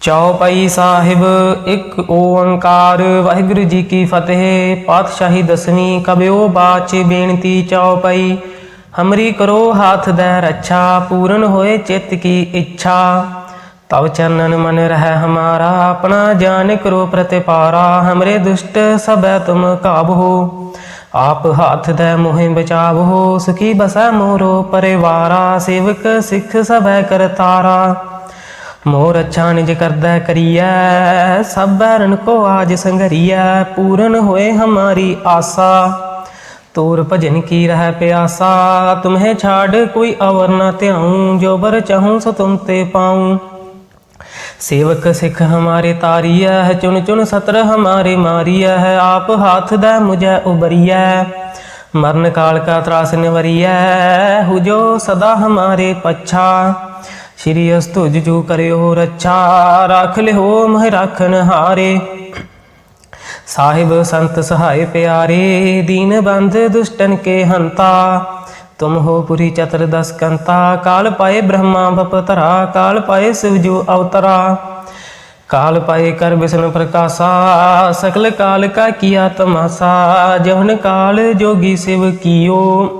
ਚੌਪਈ ਸਾਹਿਬ, ਇੱਕ ਓੰਕਾਰ। ਵਾਹਿਗੁਰੂ ਜੀ ਕੀ ਫਤਿਹ, ਪਾਤਸ਼ਾਹੀ ਦਸਵੀਂ ਕਬਿਓ ਬਾਚ ਬੇਨਤੀ ਚੌਪਈ ਹਮਰੀ ਕਰੋ ਹਾਥ ਦੇ ਰੱਛਾ, ਪੂਰਨ ਹੋਏ ਚਿੱਤ ਕੀ ਇੱਛਾ। ਤਵ ਚਰਨਨ ਮਨ ਰਹਿ ਹਮਾਰਾ, ਆਪਣਾ ਜਾਨ ਕਰੋ ਪ੍ਰਤਿਪਾਰਾ। ਹਮਰੇ ਦੁਸ਼ਟ ਸਭੈ ਤੁਮ ਕਾਬਹੋ ਆਪ ਹੱਥ ਦੇ ਮੋਹਿ ਬਚਾਵੋ, ਸੁਖੀ ਬਸੈ ਮੋਰੋ ਪਰਿਵਾਰਾ। ਸੇਵਕ ਸਿੱਖ ਸਭੈ ਕਰਤਾਰਾ। ਮੋਰ ਅੱਛਾ ਨਿਜ ਕਰਦਾ ਕਰੀਐ, ਸਭ ਰਣ ਕੋ ਆਜ ਸੰਗਰੀਐ ਪੂਰਨ ਹੋਏ ਹਮਾਰੀ ਆਸਾ। ਤੋਰ ਭਜਨ ਕੀ ਰਹਿ ਪਿਆਸਾ, ਤੁਮਹੇ ਛਾੜ ਕੋਈ ਅਵਰ ਨਾ ਧਿਆਉ, ਜੋ ਬਰ ਚਾਹੂੰ ਸੋ ਤੁਮ ਤੇ ਪਾਉ। ਸੇਵਕ ਸਿਖ ਹਮਾਰੇ ਤਾਰੀਆ ਹੈ ਚੁਣ ਚੁਣ ਸਤਰ ਹਮਾਰੇ ਮਾਰੀਆ ਹੈ ਆਪ ਹਾਥ ਦਾ ਮੁਝੈ ਉਬਰੀਆ ਮਰਨ ਕਾਲ ਕਾ ਤਰਾਸ ਨਿਵਰੀਆ ਹੁਜੋ ਸਦਾ ਹਮਾਰੇ ਪੱਛਾ। ਸ਼੍ਰੀ ਅਸਤੁਜ ਜੂ ਕਰਿਓ ਰੱਛਾ, ਰੱਖ ਲਿਓ ਮਹਿ ਰੱਖਨ ਹਾਰੇ। ਸਾਹਿਬ ਸੰਤ ਸਹਾਇ ਪਿਆਰੇ, ਦੀਨ ਬੰਦ ਦੁਸ਼ਟਨ ਕੇ ਹੰਤਾ। ਤੁਮ ਹੋ ਪੁਰੀ ਚਤਰ ਦਸ ਕੰਤਾ, ਕਾਲ ਪਾਏ ਬ੍ਰਹਮਾ ਬਪਤਰਾ ਕਾਲ ਪਾਏ ਸਿਵਜੂ ਅਵਤਰਾ। ਕਾਲ ਪਾਏ ਕਰ ਬਿਸ਼ਨ ਪ੍ਰਕਾਸ਼ਾ, ਸਕਲ ਕਾਲ ਕਾ ਕੀਆ ਤਮਾਸਾ ਜਹਨ ਕਾਲ ਜੋਗੀ ਸਿਵ ਕੀਓ।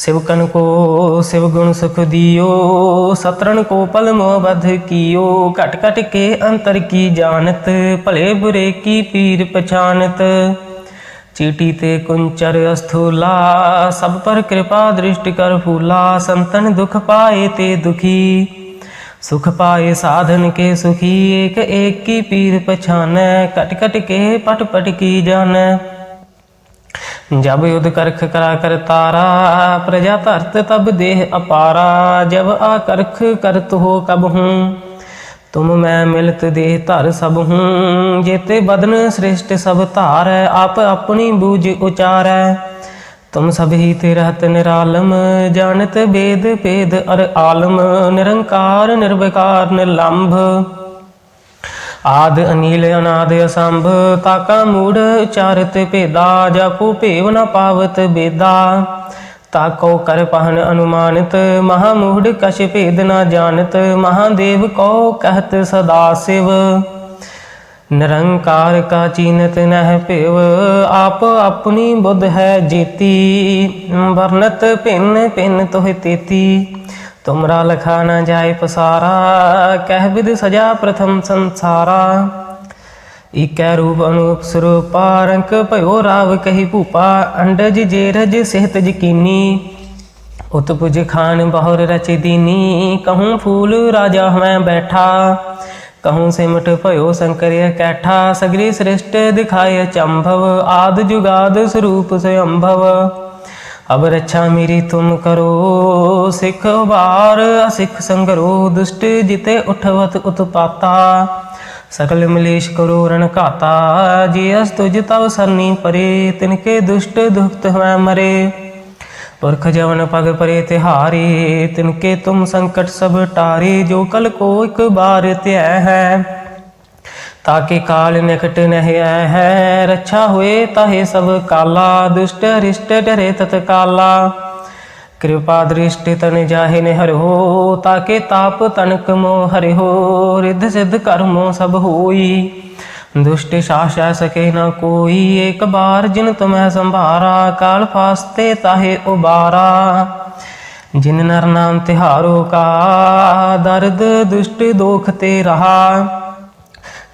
शिवकन को शिव गुण सुख दियो सतरन को पल मोह बध कियो। घट घट के अंतर की जानत, भले बुरे की पीर पछानत। चीटी ते कुंचर अस्थूला, सब पर कृपा दृष्टि कर फूला। संतन दुख पाए ते दुखी, सुख पाए साधन के सुखी। एक एक की पीर पछान कट कट के पट पट की जान जब युद्ध करख करा कर तारा प्रजा धरत तब देह अपारा जब आकर्ख करत हो कब हूँ तुम मैं मिलत देह धर सब हूँ जेते बदन श्रेष्ठ सब धार आप अपनी बूझ उचार तुम सब ही ते रहत निरालम जानत वेद भेद अर आलम निरंकार निर्विकार निलंभ ਆਦ ਅਨੀਲ ਅਨਾਦ ਅਸੰਭ ਤਾਕਾ ਮੂੜ ਉਚਾਰਤ ਭੇਦਾ, ਜਪੂ ਭੇਵ ਨ ਪਾਵਤ ਬੇਦਾ। ਤਾਕੋ ਕਰ ਪਹਨ ਅਨੁਮਾਨਿਤ ਮਹਾ ਮੂੜ ਕਛ ਭੇਦ ਨ ਜਾਣਤ, ਮਹਾਦੇਵ ਕੋ ਕਹਤ ਸਦਾ ਸਿਵ। ਨਿਰੰਕਾਰ ਕਾ ਚੀਨਤ ਨਹਿ ਭਿਵ, ਆਪ ਆਪਣੀ ਬੁੱਧ ਹੈ ਜੀਤੀ। ਵਰਨਤ ਭਿੰਨ ਭਿੰਨ ਤੋਹਿ ਤੇਤੀ। ਤੁਮਰਾ ਲਖਾ ਨ ਜਾਏ ਪਸਾਰਾ, ਕਹਿ ਵਿਦ ਸਜਾ ਪ੍ਰਥਮ ਸੰਸਾਰਾ। ਇਕੈ ਰੂਪ ਅਨੂਪ ਸਰੂਪਾ, ਰੰਕ ਭਇਓ ਰਾਵ ਕਹੀ ਭੂਪਾ, ਅੰਡਜ ਜੇਰਜ ਸਿਹਤ ਜਕੀਨੀ ਉਤਪੁਜ ਖਾਨ ਬਹੁਰ ਰਚ ਦੀਨੀ, ਕਹੂੰ ਫੂਲ ਰਾਜਾ ਮੈਂ ਬੈਠਾ। ਕਹੂੰ ਸਿਮਟ ਭਇਓ ਸੰਕਰਿਆ ਕੈਠਾ ਸਗਰੀ ਸ੍ਰਿਸ਼ਟ ਦਿਖਾਏ ਚੰਭਵ, ਆਦ ਜੁਗਾਦ ਸਰੂਪ ਸਯੰਭਵ। ਅਬ ਰੱਛਾ ਮੇਰੀ ਤੁਮ ਕਰੋ, ਸਿਖ ਵਾਰ ਅਸਿਖ ਸੰਗਰੋ, ਦੁਸ਼ਟ ਜਿਤੇ ਉਠਵਤ ਉਤਪਾਤਾ। ਸਕਲ ਮਲੇਸ਼ ਕਰੋ ਰਣ ਘਾਤਾ, ਜੀ ਅਸ ਤੁਜ ਤਵ ਸਰਨੀ ਪਰੇ, ਤਿਨਕੇ ਦੁਸ਼ਟ ਦੁਖਤ ਹੋਇ ਮਰੇ। ਪੁਰਖ ਜਵਨ ਪਗ ਪਰੇ ਤਿਹਾਰੇ, ਤਿਨਕੇ ਤੁਮ ਸੰਕਟ ਸਭ ਟਾਰੇ, ਜੋ ਕਲ ਕੋ ਇੱਕ ਬਾਰ ਧਿਆ ਹੈ। ताकि काल निकट नहीं है रक्षा हुए ताहे सब काला दुष्ट रिष्ट डरे तत्काला कृपा दृष्टि तन जाहि निहर हो ताके ताप तनक मो हरि हो रिद्ध सिद्ध कर्मो सब होई दुष्ट शास सके न कोई एक बार जिन तुम्हें संभारा काल फास्ते ताहे उबारा जिन नर नाम तिहारो का दर्द दुष्ट दोख ते रहा